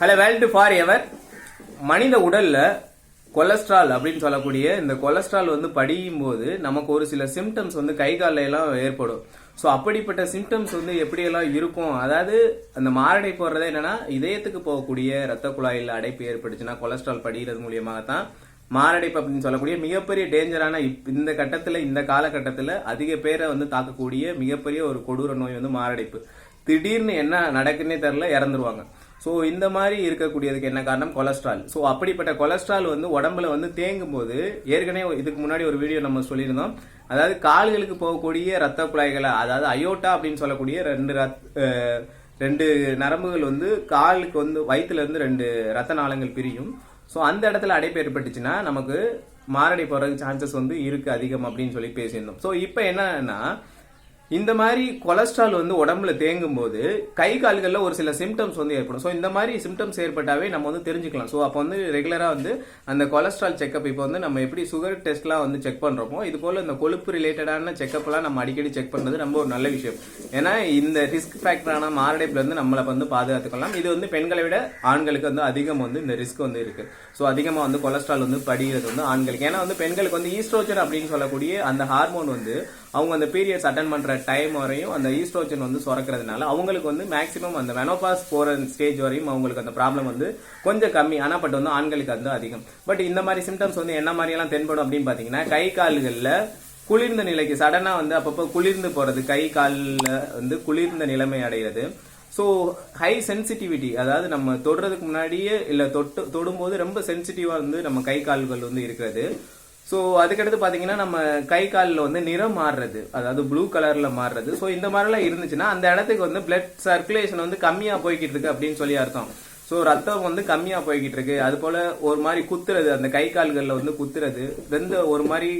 Hello world for ever மனித உடல்ல cholesterol அப்படின்னு சொல்லக்கூடிய இந்த கொலஸ்ட்ரால் வந்து படியும் போது நமக்கு ஒரு சில சிம்டம்ஸ் வந்து கை கால்ல எல்லாம் ஏற்படும். ஸோ அப்படிப்பட்ட சிம்டம்ஸ் வந்து எப்படியெல்லாம் இருக்கும்? அதாவது அந்த மாரடை போடுறது என்னன்னா இதயத்துக்கு போகக்கூடிய ரத்த குழாயில் அடைப்பு ஏற்பட்டுச்சுன்னா கொலஸ்ட்ரால் படிகிறது மூலியமாக தான் மாரடைப்பு அப்படின்னு சொல்லக்கூடிய மிகப்பெரிய டேஞ்சரான இப்- இந்த கட்டத்தில் இந்த காலகட்டத்தில் அதிக பேரை வந்து தாக்கக்கூடிய மிகப்பெரிய ஒரு கொடூர நோய் வந்து மாரடைப்பு. திடீர்னு என்ன நடக்குன்னே தெரில இறந்துருவாங்க. ஸோ இந்த மாதிரி இருக்கக்கூடியதுக்கு என்ன காரணம்? கொலஸ்ட்ரால். ஸோ அப்படிப்பட்ட கொலஸ்ட்ரால் வந்து உடம்புல வந்து தேங்கும் போது ஏற்கனவே இதுக்கு முன்னாடி ஒரு வீடியோ நம்ம சொல்லியிருந்தோம். அதாவது கால்களுக்கு போகக்கூடிய ரத்த குழாய்களை அதாவது அயோட்டா அப்படின்னு சொல்லக்கூடிய ரெண்டு ரத் ரெண்டு நரம்புகள் வந்து காலுக்கு வந்து வயிற்றுலேருந்து ரெண்டு ரத்த நாளங்கள் பிரியும். ஸோ அந்த இடத்துல அடைப்பு ஏற்பட்டுச்சுன்னா நமக்கு மாரடை போகிறதுக்கு சான்சஸ் வந்து இருக்கு அதிகம் அப்படின்னு சொல்லி பேசியிருந்தோம். ஸோ இப்போ என்னன்னா இந்த மாதிரி கொலஸ்ட்ரால் வந்து உடம்புல தேங்கும் போது கை கால்களில் ஒரு சில சிம்டம்ஸ் வந்து ஏற்படும். ஸோ இந்த மாதிரி சிம்டம்ஸ் ஏற்பட்டாவே நம்ம வந்து தெரிஞ்சுக்கலாம். ஸோ அப்போ வந்து ரெகுலராக வந்து அந்த கொலஸ்ட்ரால் செக்அப் இப்போ வந்து நம்ம எப்படி சுகர் டெஸ்ட்லாம் வந்து செக் பண்ணுறோமோ இது போல் இந்த கொழுப்பு ரிலேட்டடான செக்அப்லாம் நம்ம அடிக்கடி செக் பண்ணுறது ரொம்ப ஒரு நல்ல விஷயம். ஏன்னா இந்த ரிஸ்க் ஃபேக்டரான மாரடைப்புலேருந்து நம்மளை வந்து பாதுகாத்துக்கலாம். இது வந்து பெண்களை விட ஆண்களுக்கு வந்து அதிகம் வந்து இந்த ரிஸ்க் வந்து இருக்குது ஸோ அதிகமாக வந்து கொலஸ்ட்ரால் வந்து படிகிறது வந்து ஆண்களுக்கு. ஏன்னா வந்து பெண்களுக்கு வந்து ஈஸ்ட்ரோஜன் அப்படின்னு சொல்லக்கூடிய அந்த ஹார்மோன் வந்து அவங்க அந்த பீரியட்ஸ் அட்டன் பண்ணுற டைம் வரையும் அந்த ஈஸ்ட்ரோஜன் வந்து சுரக்கிறதுனால அவங்களுக்கு வந்து மேக்ஸிமம் அந்த மெனோபாஸ் போகிற ஸ்டேஜ் வரையும் அவங்களுக்கு அந்த ப்ராப்ளம் வந்து கொஞ்சம் கம்மி. ஆனால் பட் வந்து ஆண்களுக்கு வந்து அதிகம். பட் இந்த மாதிரி சிம்டம்ஸ் வந்து என்ன மாதிரியெல்லாம் தென்படும் அப்படின்னு பார்த்தீங்கன்னா கை கால்களில் குளிர்ந்த நிலைக்கு சடனாக வந்து அப்பப்போ குளிர்ந்து போகிறது கை காலில் வந்து குளிர்ந்த நிலைமை அடைகிறது ஸோ ஹை சென்சிட்டிவிட்டி அதாவது நம்ம தொடுறதுக்கு முன்னாடியே இல்லை தொட்டு தொடும்போது ரொம்ப சென்சிட்டிவாக வந்து நம்ம கை கால்கள் வந்து இருக்கிறது. ஸோ அதுக்கடுத்து பார்த்தீங்கன்னா நம்ம கை காலில் வந்து நிறம் மாறுறது. அதாவது ப்ளூ கலரில் மாறுறது. ஸோ இந்த மாதிரிலாம் இருந்துச்சுன்னா அந்த இடத்துக்கு வந்து பிளட் சர்க்குலேஷன் வந்து கம்மியாக போய்கிட்டு இருக்கு அப்படின்னு சொல்லி அர்த்தம். ஸோ ரத்தம் வந்து கம்மியாக போய்கிட்டு இருக்கு. அது போல ஒரு மாதிரி குத்துறது அந்த கை கால்களில் வந்து குத்துறது வெந்த ஒரு மாதிரி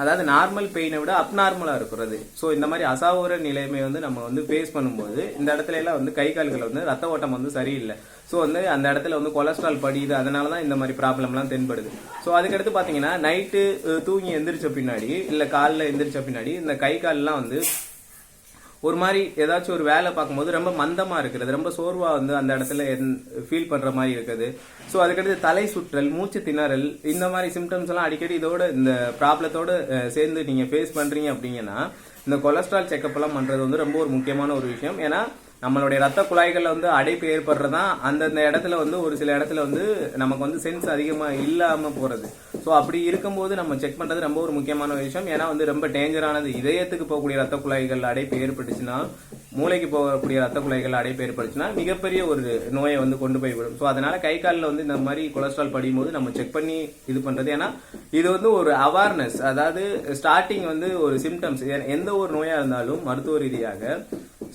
அதாவது நார்மல் பெயினை விட அப்நார்மலா இருக்கிறது. ஸோ இந்த மாதிரி அசாவுர நிலைமை வந்து நம்ம வந்து ஃபேஸ் பண்ணும்போது இந்த இடத்துல எல்லாம் வந்து கை கால்கள் வந்து ரத்த ஓட்டம் வந்து சரியில்லை. ஸோ வந்து அந்த இடத்துல வந்து கொலஸ்ட்ரால் படியுது அதனால தான் இந்த மாதிரி ப்ராப்ளம்லாம் தென்படுது. ஸோ அதுக்கடுத்து பார்த்தீங்கன்னா நைட்டு தூங்கி எந்திரிச்ச பின்னாடி இல்லை காலில் எந்திரிச்ச பின்னாடி இந்த கை கால்லாம் வந்து ஒரு மாதிரி ஏதாச்சும் ஒரு வேலை பார்க்கும்போது ரொம்ப மந்தமா இருக்கிறது ரொம்ப சோர்வா வந்து அந்த இடத்துல ஃபீல் பண்ற மாதிரி இருக்குது. ஸோ அதுக்கடுத்து தலை சுற்றல் மூச்சு திணறல் இந்த மாதிரி சிம்டம்ஸ் எல்லாம் அடிக்கடி இதோட இந்த ப்ராப்ளத்தோட சேர்ந்து நீங்க ஃபேஸ் பண்றீங்க அப்படிங்கன்னா இந்த கொலஸ்ட்ரால் செக்அப் எல்லாம் பண்றது வந்து ரொம்ப ஒரு முக்கியமான ஒரு விஷயம். ஏன்னா நம்மளுடைய ரத்த குழாய்களில் வந்து அடைப்பு ஏற்படுறதா அந்தந்த இடத்துல வந்து ஒரு சில இடத்துல வந்து நமக்கு வந்து சென்ஸ் அதிகமாக இல்லாமல் போகிறது ஸோ அப்படி இருக்கும்போது நம்ம செக் பண்ணுறது ரொம்ப ஒரு முக்கியமான விஷயம். ஏன்னா வந்து ரொம்ப டேஞ்சரானது இதயத்துக்கு போகக்கூடிய ரத்த குழாய்கள் அடைப்பு ஏற்பட்டுச்சுன்னா மூளைக்கு போகக்கூடிய ரத்த குழாய்கள் அடைப்பு ஏற்பட்டுச்சுன்னா மிகப்பெரிய ஒரு நோயை வந்து கொண்டு போய் விடும். ஸோ அதனால கை காலில் வந்து இந்த மாதிரி கொலஸ்ட்ரால் படியும் போது நம்ம செக் பண்ணி இது பண்ணுறது ஏன்னா இது வந்து ஒரு அவேர்னஸ் அதாவது ஸ்டார்டிங் வந்து ஒரு சிம்டம்ஸ் எந்த ஒரு நோயாக இருந்தாலும் மருத்துவ ரீதியாக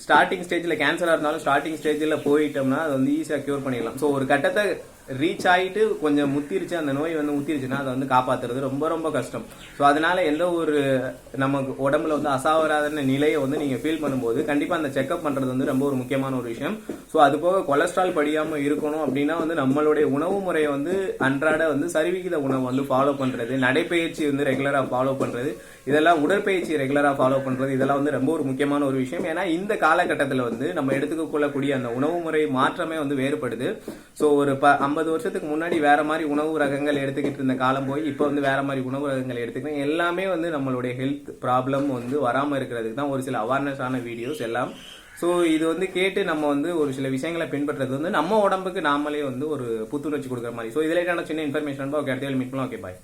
ஸ்டார்டிங் ஸ்டேஜில் கேன்சராக இருந்தாலும் ஸ்டார்டிங் ஸ்டேஜில் போயிட்டோம்னா அது வந்து ஈஸியாக க்யூர் பண்ணிடலாம். ஸோ ஒரு கட்டத்தை ரீச் ஆகிட்டு கொஞ்சம் முத்திருச்சு அந்த நோய் வந்து முத்திருச்சுன்னா அதை வந்து காப்பாத்துறது ரொம்ப ரொம்ப கஷ்டம். ஸோ அதனால எந்த ஒரு நமக்கு உடம்புல வந்து அசாவராத நிலையை வந்து நீங்கள் ஃபீல் பண்ணும்போது கண்டிப்பாக அந்த செக்அப் பண்ணுறது வந்து ரொம்ப ஒரு முக்கியமான ஒரு விஷயம். ஸோ அது போக கொலஸ்ட்ரால் படியாமல் இருக்கணும் அப்படின்னா வந்து நம்மளுடைய உணவு முறையை வந்து அன்றாட வந்து சரிவிகித உணவு வந்து ஃபாலோ பண்ணுறது நடைப்பயிற்சி வந்து ரெகுலராக ஃபாலோ பண்ணுறது இதெல்லாம் உடற்பயிற்சி ரெகுலராக ஃபாலோ பண்ணுறது இதெல்லாம் வந்து ரொம்ப ஒரு முக்கியமான ஒரு விஷயம். ஏன்னா இந்த காலகட்டத்தில் வந்து நம்ம எடுத்துக்கொள்ளக்கூடிய அந்த உணவு முறை மாற்றமே வந்து வேறுபடுது. ஸோ ஒரு ப ஐம்பது வருஷத்துக்கு முன்னாடி வேற மாதிரி உணவு ரகங்கள் எடுத்துக்கிட்டு இருந்த காலம் போய் இப்போ வந்து வேற மாதிரி உணவு ரகங்கள் எடுத்துக்கிறேன் எல்லாமே வந்து நம்மளுடைய ஹெல்த் ப்ராப்ளம் வந்து வராமல் இருக்கிறதுக்கு தான் ஒரு சில அவேர்னஸ் ஆன வீடியோஸ் எல்லாம். ஸோ இது வந்து கேட்டு நம்ம வந்து ஒரு சில விஷயங்களை பின்பற்றுறது வந்து நம்ம உடம்புக்கு நாமளே வந்து ஒரு புத்துணர்ச்சி கொடுக்குற மாதிரி. ஸோ இதில் சின்ன இன்ஃபர்மேஷன் ஓகே அடுத்த மீட் பண்ணலாம் ஓகே பாய்